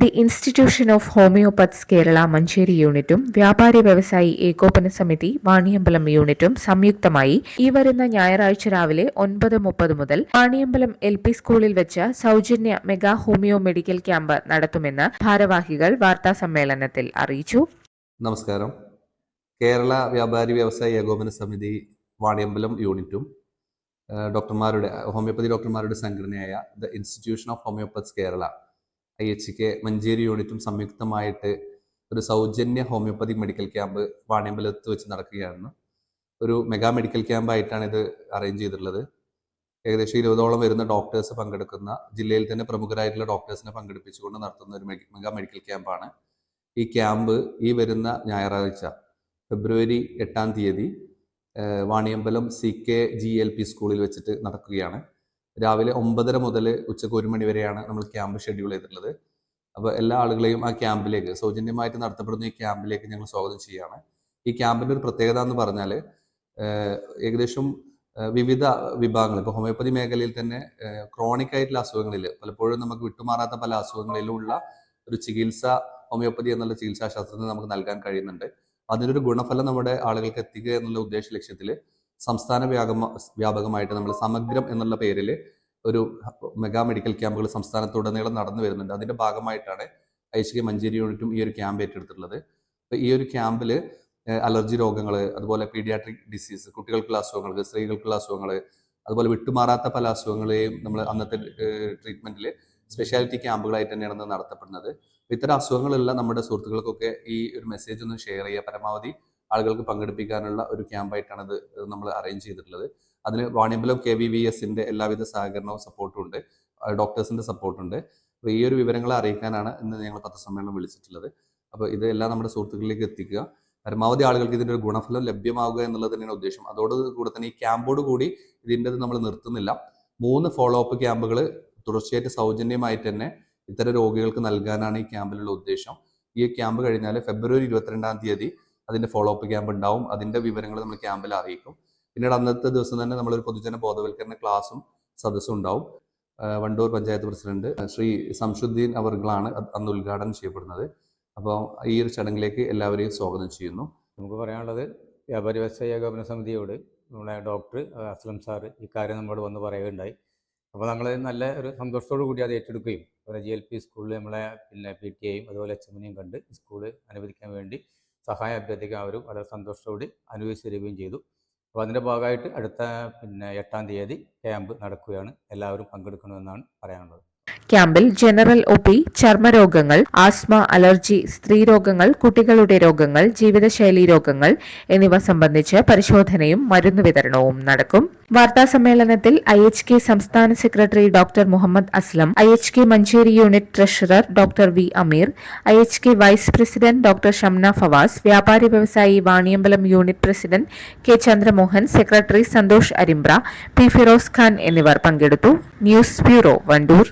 The institution of homoeopaths Kerala Manjeri യൂണിറ്റും വ്യാപാരി വ്യവസായി ഏകോപന സമിതി വാണിയമ്പലം യൂണിറ്റും സംയുക്തമായി ഈ വരുന്ന ഞായറാഴ്ച രാവിലെ ഒൻപത് മുപ്പത് മുതൽ വാണിയമ്പലം എൽ പി സ്കൂളിൽ വെച്ച് സൗജന്യ മെഗാ ഹോമിയോ മെഡിക്കൽ ക്യാമ്പ് നടത്തുമെന്ന് ഭാരവാഹികൾ വാർത്താ സമ്മേളനത്തിൽ അറിയിച്ചു. നമസ്കാരം. കേരള വ്യാപാരി വ്യവസായി ഏകോപന സമിതി വാണിയമ്പലം യൂണിറ്റും ഡോക്ടർമാരുടെ ഹോമിയോപ്പതി ഡോക്ടർമാരുടെ സംഘടനയായ the institution of homoeopaths Kerala I H K Manjeri യൂണിറ്റും സംയുക്തമായിട്ട് ഒരു സൗജന്യ ഹോമിയോപ്പതി മെഡിക്കൽ ക്യാമ്പ് വാണിയമ്പലത്ത് വെച്ച് നടക്കുകയാണ് ഒരു മെഗാ മെഡിക്കൽ ക്യാമ്പായിട്ടാണ് ഇത് അറേഞ്ച് ചെയ്തിട്ടുള്ളത്. ഏകദേശം ഇരുപതോളം വരുന്ന ഡോക്ടേഴ്സ് പങ്കെടുക്കുന്ന ജില്ലയിൽ തന്നെ പ്രമുഖരായിട്ടുള്ള ഡോക്ടേഴ്സിനെ പങ്കെടുപ്പിച്ചുകൊണ്ട് നടത്തുന്ന ഒരു മെഗാ മെഡിക്കൽ ക്യാമ്പാണ് ഈ ക്യാമ്പ് ഈ വരുന്ന ഞായറാഴ്ച ഫെബ്രുവരി എട്ടാം തീയതി Vaniyambalam C K G L P സ്കൂളിൽ വെച്ചിട്ട് നടക്കുകയാണ്. രാവിലെ ഒമ്പതര മുതൽ ഉച്ചയ്ക്ക് ഒരു മണി വരെയാണ് നമ്മൾ ക്യാമ്പ് ഷെഡ്യൂൾ ചെയ്തിട്ടുള്ളത്. അപ്പോൾ എല്ലാ ആളുകളെയും ആ ക്യാമ്പിലേക്ക് സൗജന്യമായിട്ട് നടത്തപ്പെടുന്ന ഈ ക്യാമ്പിലേക്ക് ഞങ്ങൾ സ്വാഗതം ചെയ്യുകയാണ്. ഈ ക്യാമ്പിന്റെ ഒരു പ്രത്യേകത എന്ന് പറഞ്ഞാൽ ഏകദേശം വിവിധ വിഭാഗങ്ങൾ ഇപ്പോൾ ഹോമിയോപ്പതി മേഖലയിൽ തന്നെ ക്രോണിക് ആയിട്ടുള്ള അസുഖങ്ങളിൽ പലപ്പോഴും നമുക്ക് വിട്ടുമാറാത്ത പല അസുഖങ്ങളിലുള്ള ഒരു ചികിത്സ ഹോമിയോപ്പതി എന്നുള്ള ചികിത്സാശാസ്ത്രത്തിന് നമുക്ക് നൽകാൻ കഴിയുന്നുണ്ട്. അതിനൊരു ഗുണഫലം നമ്മുടെ ആളുകൾക്ക് എത്തിക്കുക എന്നുള്ള ഉദ്ദേശ ലക്ഷ്യത്തിൽ സംസ്ഥാന വ്യാപക വ്യാപകമായിട്ട് നമ്മൾ സമഗ്രം എന്നുള്ള പേരിൽ ഒരു മെഗാ മെഡിക്കൽ ക്യാമ്പുകൾ സംസ്ഥാനത്തുടനീളം നടന്നു വരുന്നുണ്ട്. അതിന്റെ ഭാഗമായിട്ടാണ് ഐശ്വര്യ മഞ്ചേരി യൂണിറ്റും ഈ ഒരു ക്യാമ്പ് ഏറ്റെടുത്തിട്ടുള്ളത്. അപ്പോൾ ഈ ഒരു ക്യാമ്പിൽ അലർജി രോഗങ്ങൾ അതുപോലെ പീഡിയാട്രിക് ഡിസീസ് കുട്ടികൾക്കുള്ള അസുഖങ്ങൾ സ്ത്രീകൾക്കുള്ള അസുഖങ്ങൾ അതുപോലെ വിട്ടുമാറാത്ത പല അസുഖങ്ങളെയും നമ്മൾ അന്നത്തെ ട്രീറ്റ്മെന്റിൽ സ്പെഷ്യാലിറ്റി ക്യാമ്പുകളായിട്ട് തന്നെയാണ് നടത്തപ്പെടുന്നത്. ഇത്തരം അസുഖങ്ങളുള്ള നമ്മുടെ സുഹൃത്തുക്കൾക്കൊക്കെ ഈ ഒരു മെസ്സേജ് ഒന്ന് ഷെയർ ചെയ്യുക. പരമാവധി ആളുകൾക്ക് പങ്കെടുപ്പിക്കാനുള്ള ഒരു ക്യാമ്പായിട്ടാണ് ഇത് നമ്മൾ അറേഞ്ച് ചെയ്തിട്ടുള്ളത്. അതിൽ വാണിയമ്പലം കെ വി വി എസിന്റെ എല്ലാവിധ സഹകരണവും സപ്പോർട്ടും ഉണ്ട്. ഡോക്ടേഴ്സിന്റെ സപ്പോർട്ട് ഉണ്ട്. അപ്പോൾ ഈ ഒരു വിവരങ്ങളെ അറിയിക്കാനാണ് ഇന്ന് ഞങ്ങൾ പത്രസമ്മേളനം വിളിച്ചിട്ടുള്ളത്. അപ്പോൾ എല്ലാം നമ്മുടെ സുഹൃത്തുക്കളിലേക്ക് എത്തിക്കുക. പരമാവധി ആളുകൾക്ക് ഇതിന്റെ ഒരു ഗുണഫലം ലഭ്യമാവുക എന്നുള്ളത് തന്നെയാണ് ഉദ്ദേശം. അതോട് കൂടെ തന്നെ ഈ ക്യാമ്പോട് കൂടി ഇതിന്റെ നമ്മൾ നിർത്തുന്നില്ല. മൂന്ന് ഫോളോ അപ്പ് ക്യാമ്പുകൾ തുടർച്ചയായിട്ട് സൗജന്യമായിട്ട് തന്നെ ഇത്തരം രോഗികൾക്ക് നൽകാനാണ് ഈ ക്യാമ്പിലുള്ള ഉദ്ദേശം. ഈ ക്യാമ്പ് കഴിഞ്ഞാൽ ഫെബ്രുവരി ഇരുപത്തിരണ്ടാം തീയതി അതിന്റെ ഫോളോ അപ്പ് ക്യാമ്പ് ഉണ്ടാവും. അതിന്റെ വിവരങ്ങൾ നമ്മൾ ക്യാമ്പിൽ അറിയിക്കും. പിന്നീട് അന്നത്തെ ദിവസം തന്നെ നമ്മളൊരു പൊതുജന ബോധവൽക്കരണ ക്ലാസ്സും സദസ്സും ഉണ്ടാവും. വണ്ടൂർ പഞ്ചായത്ത് പ്രസിഡന്റ് ശ്രീ സംശുദ്ദീൻ അവർകളാണ് അന്ന് ഉദ്ഘാടനം ചെയ്യപ്പെടുന്നത്. അപ്പോൾ ഈ ഒരു ചടങ്ങിലേക്ക് എല്ലാവരെയും സ്വാഗതം ചെയ്യുന്നു. നമുക്ക് പറയാനുള്ളത് വ്യാപാരി വ്യവസായ ഏകോപന സമിതിയോട് നമ്മളെ ഡോക്ടർ അസ്ലം സാർ ഈ കാര്യം നമ്മളോട് വന്ന് പറയുകയുണ്ടായി. അപ്പോൾ നമ്മൾ നല്ല ഒരു സന്തോഷത്തോടു കൂടി അത് ഏറ്റെടുക്കുകയും അതുപോലെ ജി എൽ പി സ്കൂളിൽ നമ്മളെ പിന്നെ പി ടി എയും അതുപോലെ എച്ച് എമ്മിനെയും കണ്ട് സ്കൂൾ അനുവദിക്കാൻ വേണ്ടി സഹായം അഭ്യർത്ഥിക്കാൻ അവരും വളരെ സന്തോഷത്തോടെ അനുവദിച്ചു തരികയും ചെയ്തു. അപ്പോൾ അതിന്റെ ഭാഗമായിട്ട് അടുത്ത പിന്നെ എട്ടാം തീയതി ക്യാമ്പ് നടക്കുകയാണ്. എല്ലാവരും പങ്കെടുക്കണമെന്നാണ് പറയാനുള്ളത്. ക്യാമ്പിൽ ജനറൽ ഒ പി ചർമ്മരോഗങ്ങൾ ആസ്മ അലർജി സ്ത്രീരോഗങ്ങൾ കുട്ടികളുടെ രോഗങ്ങൾ ജീവിതശൈലി രോഗങ്ങൾ എന്നിവ സംബന്ധിച്ച് പരിശോധനയും മരുന്ന് വിതരണവും നടക്കും. വാർത്താ സമ്മേളനത്തിൽ ഐ എച്ച് കെ സംസ്ഥാന secretary doctor Muhammad Aslam I H K Manjeri unit treasurer doctor V Ameer I H K vice president doctor Shamna Fawas വ്യാപാരി വ്യവസായി Vaniyambalam unit president K Chandramohan secretary Santhosh Arimbra P Firoz Khan എന്നിവർ പങ്കെടുത്തു. News bureau Wandoor.